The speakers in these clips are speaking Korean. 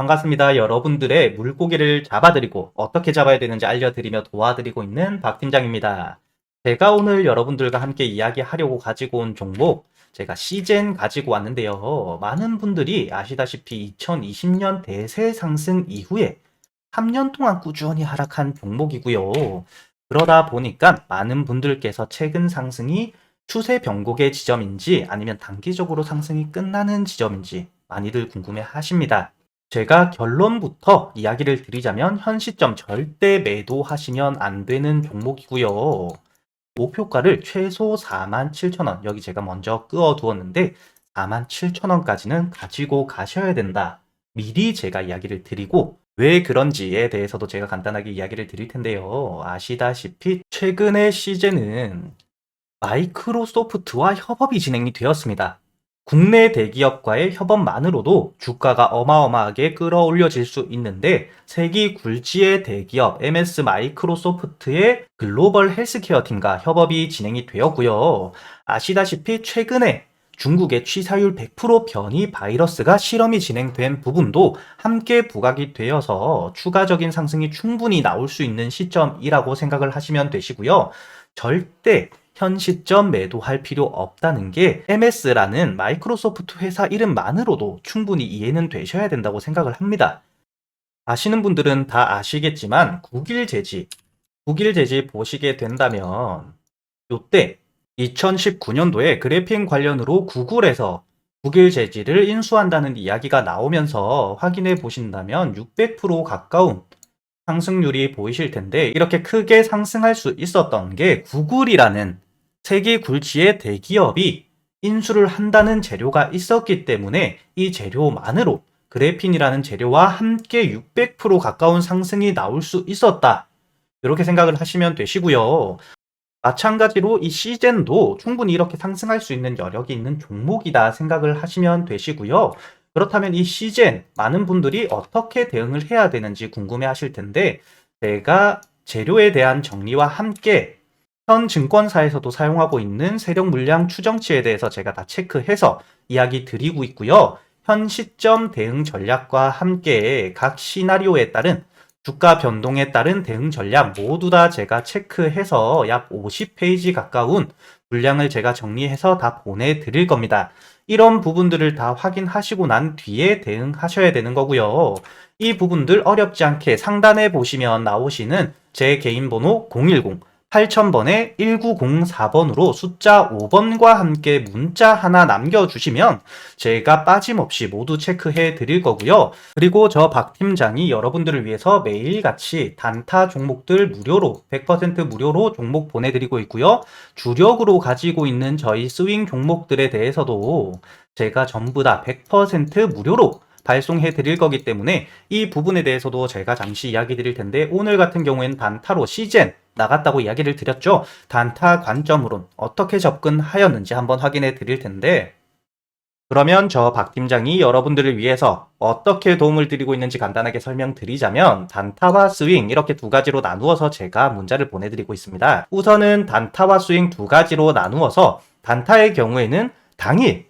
반갑습니다. 여러분들의 물고기를 잡아드리고 어떻게 잡아야 되는지 알려드리며 도와드리고 있는 박 팀장입니다. 제가 오늘 여러분들과 함께 이야기하려고 가지고 온 종목, 제가 시젠 가지고 왔는데요. 많은 분들이 아시다시피 2020년 대세 상승 이후에 3년 동안 꾸준히 하락한 종목이고요. 그러다 보니까 많은 분들께서 최근 상승이 추세 변곡의 지점인지 아니면 단기적으로 상승이 끝나는 지점인지 많이들 궁금해 하십니다. 제가 결론부터 이야기를 드리자면 현 시점 절대 매도하시면 안 되는 종목이고요. 목표가를 최소 47,000원, 여기 제가 먼저 끄어 두었는데 47,000원까지는 가지고 가셔야 된다. 미리 제가 이야기를 드리고 왜 그런지에 대해서도 제가 간단하게 이야기를 드릴 텐데요. 아시다시피 최근의 시즌은 마이크로소프트와 협업이 진행이 되었습니다. 국내 대기업과의 협업만으로도 주가가 어마어마하게 끌어올려질 수 있는데 세계 굴지의 대기업 MS 마이크로소프트의 글로벌 헬스케어 팀과 협업이 진행이 되었고요. 아시다시피 최근에 중국의 취사율 100% 변이 바이러스가 실험이 진행된 부분도 함께 부각이 되어서 추가적인 상승이 충분히 나올 수 있는 시점이라고 생각을 하시면 되시고요. 절대 현 시점 매도할 필요 없다는 게 MS라는 마이크로소프트 회사 이름만으로도 충분히 이해는 되셔야 된다고 생각을 합니다. 아시는 분들은 다 아시겠지만 국일 제지, 국일 제지 보시게 된다면 요때 2019년도에 그래핀 관련으로 구글에서 국일 제지를 인수한다는 이야기가 나오면서 확인해 보신다면 600% 가까운 상승률이 보이실 텐데 이렇게 크게 상승할 수 있었던 게 구글이라는 세계 굴지의 대기업이 인수를 한다는 재료가 있었기 때문에 이 재료만으로 그래핀이라는 재료와 함께 600% 가까운 상승이 나올 수 있었다. 이렇게 생각을 하시면 되시고요. 마찬가지로 이 시젠도 충분히 이렇게 상승할 수 있는 여력이 있는 종목이다 생각을 하시면 되시고요. 그렇다면 이 시젠 많은 분들이 어떻게 대응을 해야 되는지 궁금해 하실 텐데 제가 재료에 대한 정리와 함께 현 증권사에서도 사용하고 있는 세력 물량 추정치에 대해서 제가 다 체크해서 이야기 드리고 있고요. 현 시점 대응 전략과 함께 각 시나리오에 따른 주가 변동에 따른 대응 전략 모두 다 제가 체크해서 약 50페이지 가까운 물량을 제가 정리해서 다 보내드릴 겁니다. 이런 부분들을 다 확인하시고 난 뒤에 대응하셔야 되는 거고요. 이 부분들 어렵지 않게 상단에 보시면 나오시는 제 개인 번호 010 8000번에 1904번으로 숫자 5번과 함께 문자 하나 남겨주시면 제가 빠짐없이 모두 체크해 드릴 거고요. 그리고 저 박 팀장이 여러분들을 위해서 매일같이 단타 종목들 무료로 100% 무료로 종목 보내드리고 있고요. 주력으로 가지고 있는 저희 스윙 종목들에 대해서도 제가 전부 다 100% 무료로 발송해 드릴 거기 때문에 이 부분에 대해서도 제가 잠시 이야기 드릴 텐데 오늘 같은 경우에는 단타로 시젠 나갔다고 이야기를 드렸죠. 단타 관점으론 어떻게 접근하였는지 한번 확인해 드릴 텐데 그러면 저 박 팀장이 여러분들을 위해서 어떻게 도움을 드리고 있는지 간단하게 설명드리자면 단타와 스윙 이렇게 두 가지로 나누어서 제가 문자를 보내드리고 있습니다. 우선은 단타와 스윙 두 가지로 나누어서 단타의 경우에는 당일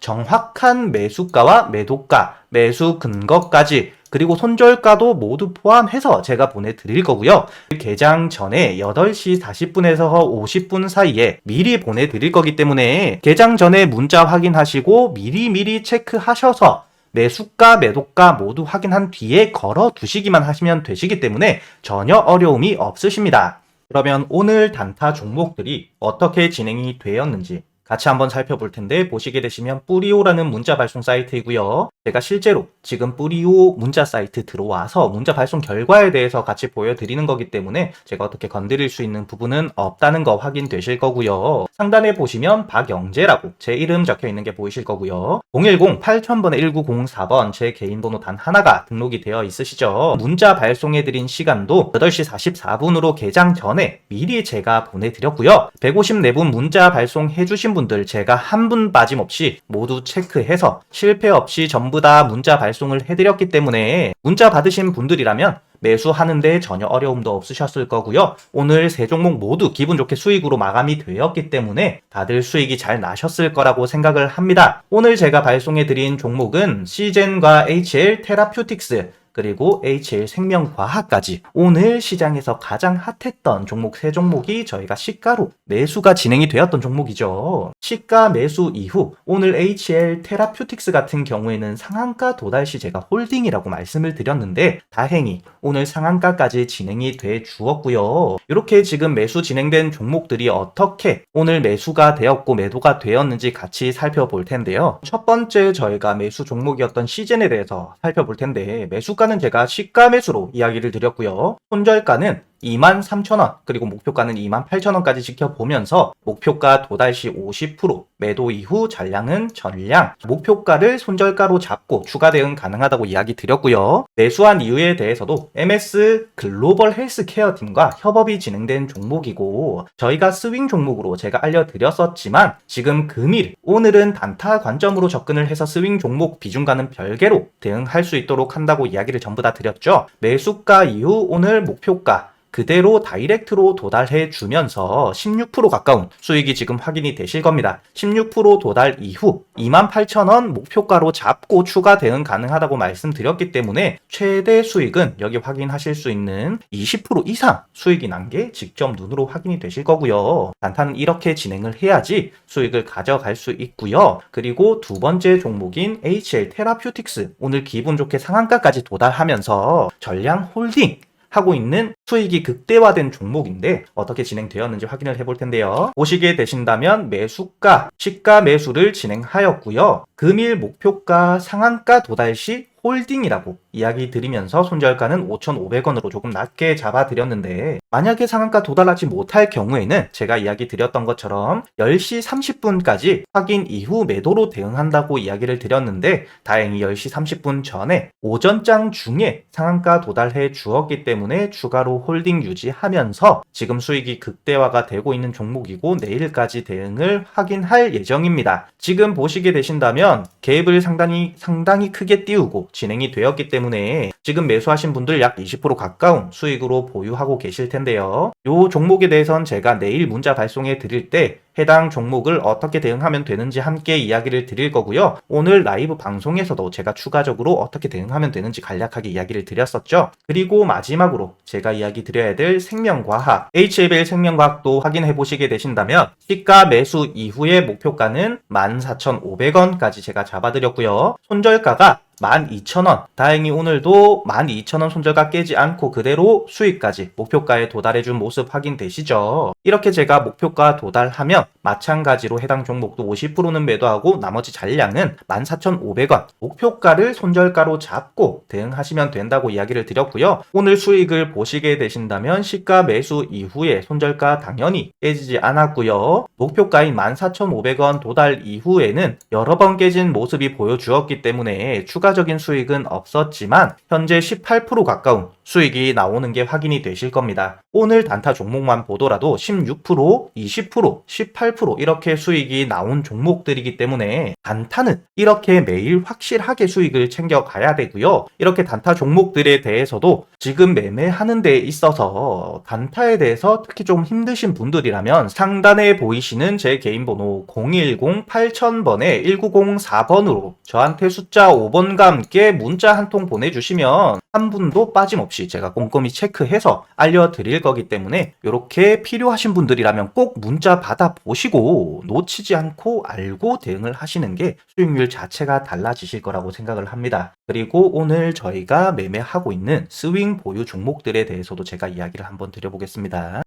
정확한 매수가와 매도가, 매수 근거까지 그리고 손절가도 모두 포함해서 제가 보내드릴 거고요. 개장 전에 8시 40분에서 50분 사이에 미리 보내드릴 거기 때문에 개장 전에 문자 확인하시고 미리미리 체크하셔서 매수가, 매도가 모두 확인한 뒤에 걸어 두시기만 하시면 되시기 때문에 전혀 어려움이 없으십니다. 그러면 오늘 단타 종목들이 어떻게 진행이 되었는지 같이 한번 살펴볼 텐데 보시게 되시면 뿌리오라는 문자 발송 사이트이고요. 제가 실제로 지금 뿌리오 문자 사이트 들어와서 문자 발송 결과에 대해서 같이 보여드리는 거기 때문에 제가 어떻게 건드릴 수 있는 부분은 없다는 거 확인되실 거고요. 상단에 보시면 박영재라고 제 이름 적혀 있는 게 보이실 거고요. 010 8000번에 1904번 제 개인 번호 단 하나가 등록이 되어 있으시죠. 문자 발송해드린 시간도 8시 44분으로 개장 전에 미리 제가 보내드렸고요. 154분 문자 발송해주신 분들 제가 한 분 빠짐없이 모두 체크해서 실패 없이 전부 다 문자 발송을 해드렸기 때문에 문자 받으신 분들이라면 매수하는데 전혀 어려움도 없으셨을 거고요. 오늘 세 종목 모두 기분 좋게 수익으로 마감이 되었기 때문에 다들 수익이 잘 나셨을 거라고 생각을 합니다. 오늘 제가 발송해드린 종목은 시젠과 HL 테라퓨틱스 그리고 HL 생명과학까지 오늘 시장에서 가장 핫했던 종목 세 종목이 저희가 시가로 매수가 진행이 되었던 종목이죠. 시가 매수 이후 오늘 HL 테라퓨틱스 같은 경우에는 상한가 도달 시 제가 홀딩이라고 말씀을 드렸는데 다행히 오늘 상한가까지 진행이 돼 주었고요. 이렇게 지금 매수 진행된 종목들이 어떻게 오늘 매수가 되었고 매도가 되었는지 같이 살펴볼 텐데요. 첫 번째 저희가 매수 종목이었던 시즌에 대해서 살펴볼 텐데 매수 가는 제가 시가 매수로 이야기를 드렸고요. 손절가는 23,000원 그리고 목표가는 28,000원까지 지켜보면서 목표가 도달 시 50% 매도 이후 전량은 전량 목표가를 손절가로 잡고 추가 대응 가능하다고 이야기 드렸고요. 매수한 이유에 대해서도 MS 글로벌 헬스케어 팀과 협업이 진행된 종목이고 저희가 스윙 종목으로 제가 알려드렸었지만 지금 금일 오늘은 단타 관점으로 접근을 해서 스윙 종목 비중과는 별개로 대응할 수 있도록 한다고 이야기를 전부 다 드렸죠. 매수가 이후 오늘 목표가 그대로 다이렉트로 도달해 주면서 16% 가까운 수익이 지금 확인이 되실 겁니다. 16% 도달 이후 28,000원 목표가로 잡고 추가 대응 가능하다고 말씀드렸기 때문에 최대 수익은 여기 확인하실 수 있는 20% 이상 수익이 난 게 직접 눈으로 확인이 되실 거고요. 단타는 이렇게 진행을 해야지 수익을 가져갈 수 있고요. 그리고 두 번째 종목인 HL 테라퓨틱스 오늘 기분 좋게 상한가까지 도달하면서 전량 홀딩 하고 있는 수익이 극대화된 종목인데 어떻게 진행되었는지 확인을 해볼 텐데요. 보시게 되신다면 매수가, 시가 매수를 진행하였고요. 금일 목표가 상한가 도달 시 홀딩이라고 이야기 드리면서 손절가는 5,500원으로 조금 낮게 잡아드렸는데 만약에 상한가 도달하지 못할 경우에는 제가 이야기 드렸던 것처럼 10시 30분까지 확인 이후 매도로 대응한다고 이야기를 드렸는데 다행히 10시 30분 전에 오전장 중에 상한가 도달해 주었기 때문에 추가로 홀딩 유지하면서 지금 수익이 극대화가 되고 있는 종목이고 내일까지 대응을 확인할 예정입니다. 지금 보시게 되신다면 갭을 상당히 상당히 크게 띄우고 진행이 되었기 때문에 지금 매수하신 분들 약 20% 가까운 수익으로 보유하고 계실 텐데요. 이 종목에 대해선 제가 내일 문자 발송해 드릴 때 해당 종목을 어떻게 대응하면 되는지 함께 이야기를 드릴 거고요. 오늘 라이브 방송에서도 제가 추가적으로 어떻게 대응하면 되는지 간략하게 이야기를 드렸었죠. 그리고 마지막으로 제가 이야기 드려야 될 생명과학, HBL 생명과학도 확인해 보시게 되신다면 시가 매수 이후의 목표가는 14,500원까지 제가 잡아드렸고요. 손절가가 12,000원. 다행히 오늘도 12,000원 손절가 깨지 않고 그대로 수익까지 목표가에 도달해준 모습 확인되시죠? 이렇게 제가 목표가 도달하면 마찬가지로 해당 종목도 50%는 매도하고 나머지 잔량은 14,500원. 목표가를 손절가로 잡고 대응하시면 된다고 이야기를 드렸고요. 오늘 수익을 보시게 되신다면 시가 매수 이후에 손절가 당연히 깨지지 않았고요. 목표가인 14,500원 도달 이후에는 여러 번 깨진 모습이 보여주었기 때문에 추가 추가적인 수익은 없었지만 현재 18% 가까운 수익이 나오는 게 확인이 되실 겁니다. 오늘 단타 종목만 보더라도 16%, 20%, 18% 이렇게 수익이 나온 종목들이기 때문에 단타는 이렇게 매일 확실하게 수익을 챙겨 가야 되고요. 이렇게 단타 종목들에 대해서도 지금 매매하는 데 있어서 단타에 대해서 특히 좀 힘드신 분들이라면 상단에 보이시는 제 개인 번호 010-8000번에 1904번으로 저한테 숫자 5번과 함께 문자 한 통 보내주시면 한 분도 빠짐없이 제가 꼼꼼히 체크해서 알려드릴 거기 때문에 이렇게 필요하신 분들이라면 꼭 문자 받아보시고 놓치지 않고 알고 대응을 하시는 게 수익률 자체가 달라지실 거라고 생각을 합니다. 그리고 오늘 저희가 매매하고 있는 스윙 보유 종목들에 대해서도 제가 이야기를 한번 드려보겠습니다.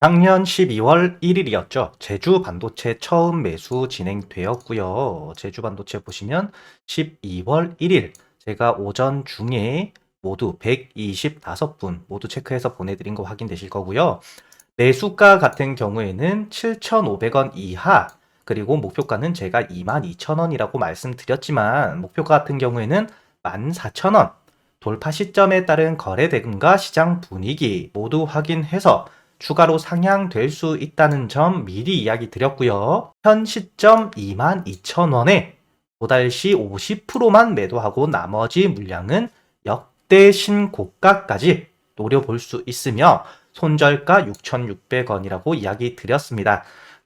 작년 12월 1일이었죠. 제주 반도체 처음 매수 진행되었고요. 제주 반도체 보시면 12월 1일 제가 오전 중에 모두 125분 모두 체크해서 보내드린 거 확인되실 거고요. 매수가 같은 경우에는 7,500원 이하 그리고 목표가는 제가 22,000원이라고 말씀드렸지만 목표가 같은 경우에는 14,000원 돌파 시점에 따른 거래 대금과 시장 분위기 모두 확인해서 추가로 상향될 수 있다는 점 미리 이야기 드렸고요. 현 시점 22,000원에 도달시 50%만 매도하고 나머지 물량은 역대 신고가까지 노려볼 수 있으며 손절가 6,600원이라고 이야기 드렸습니다.